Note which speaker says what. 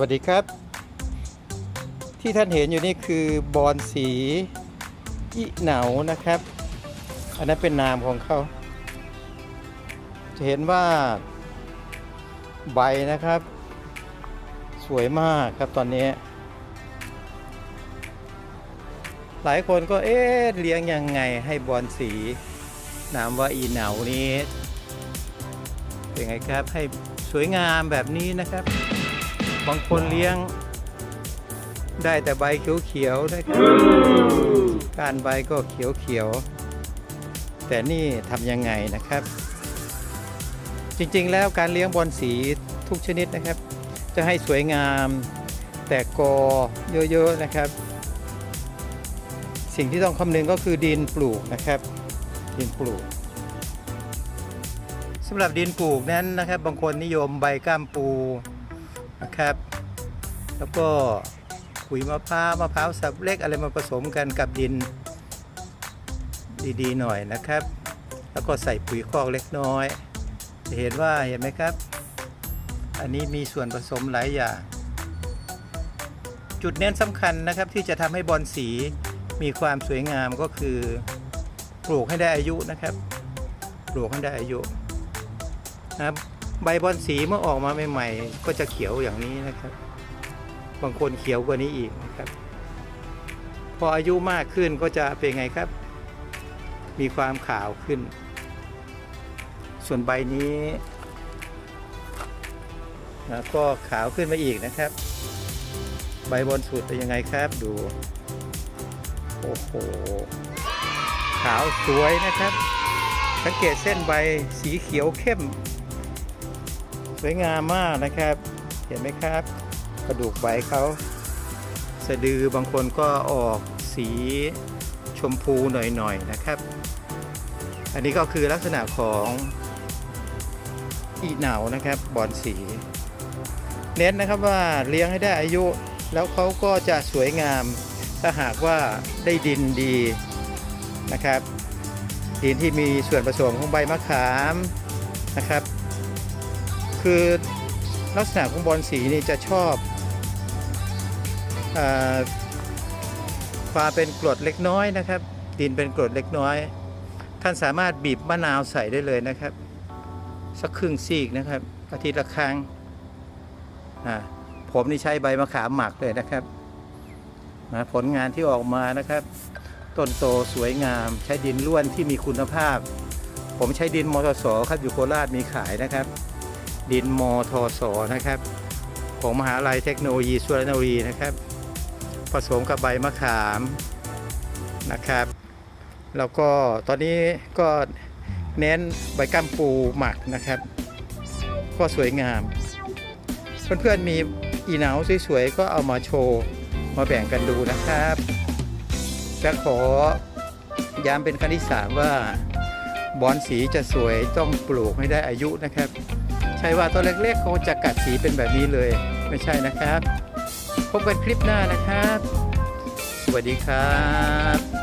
Speaker 1: สวัสดีครับ ที่ท่านเห็นอยู่นี่คือบอนสีอิเหนานะครับ อันนั้นเป็นนามของเขา จะเห็นว่าใบนะครับ สวยมากครับตอนนี้ หลายคนก็เอ๊ะเลี้ยงยังไงให้บอนสีนามว่าอีเหนานี้เป็นไงครับให้สวยงามแบบนี้นะครับ บางคนเลี้ยง ได้แต่ใบเขียวๆนะครับก้านใบก็เขียวๆแต่นี่ทำยังไงนะครับ จริงๆแล้วการเลี้ยงบอลสีทุกชนิดนะครับ จะให้สวยงามแต่กอเยอะๆนะครับ สิ่งที่ต้องคำนึงก็คือดินปลูกนะครับดินปลูกสำหรับดินปลูกนั้นนะครับ บางคนนิยมใบก้ามปู นะครับ แล้วก็ขุยมะพร้าวมะพร้าวสับเล็กอะไรมาผสมกันกับดินดีๆหน่อยนะครับ แล้วก็ใส่ปุ๋ยคอกเล็กน้อยจะเห็นว่าเห็นไหมครับ อันนี้มีส่วนผสมหลายอย่าง จุดเน้นสำคัญนะครับที่จะทำให้บอลสีมีความสวยงามก็คือปลูกให้ได้อายุนะครับ ปลูกให้ได้อายุนะครับ ใบบอลสีเมื่อออกมาใหม่ๆก็จะเขียวอย่างนี้นะครับ บางคนเขียวกว่านี้อีกนะครับ พออายุมากขึ้นก็จะเป็นไงครับ มีความขาวขึ้น ส่วนใบนี้นะก็ขาวขึ้นมาอีกนะครับ ใบบนสุดเป็นยังไงครับดู โอ้โห ขาวสวยนะครับ สังเกตเส้นใบสีเขียวเข้ม สวยงามมากนะครับ เห็นไหมครับ กระดูกใบเขาสะดือบางคนก็ออกสีชมพูหน่อยๆนะครับ อันนี้ก็คือลักษณะของอีเหนานะครับบอนสี เน้นนะครับว่าเลี้ยงให้ได้อายุแล้วเขาก็จะสวยงาม ถ้าหากว่าได้ดินดีนะครับ ดินที่มีส่วนผสมของใบมะขามนะครับ คือลักษณะของบอลสีนี่จะชอบอความเป็นกรดเล็กน้อยนะครับ ดินเป็นกรดเล็กน้อย ท่านสามารถบีบมะนาวใส่ได้เลยนะครับ สักครึ่งซีกนะครับอาทิตย์ละครั้งผมนี่ใช้ใบมะขามหมักเลยนะครับผลงานที่ออกมานะครับต้นโตสวยงาม ใช้ดินล้วนที่มีคุณภาพ ผมใช้ดินมทสครับอยู่โคราชมีขายนะครับ ดินมทสนะครับ ของมหาลัยเทคโนโลยีสุรนารีนะครับ ผสมกับใบมะขามนะครับ แล้วก็ตอนนี้ก็เน้นใบกัมปูหมักนะครับ ก็สวยงาม เพื่อนๆมีอีหนาวสวยๆ ก็เอามาโชว์มาแบ่งกันดูนะครับ จะขอย้ำเป็นครั้งที่สามว่าบอนสีจะสวยต้องปลูกให้ได้อายุนะครับ ใช่ว่าตัวเล็กๆเขาจะกัดสีเป็นแบบนี้เลยไม่ใช่นะครับ พบกันคลิปหน้านะครับ สวัสดีครับ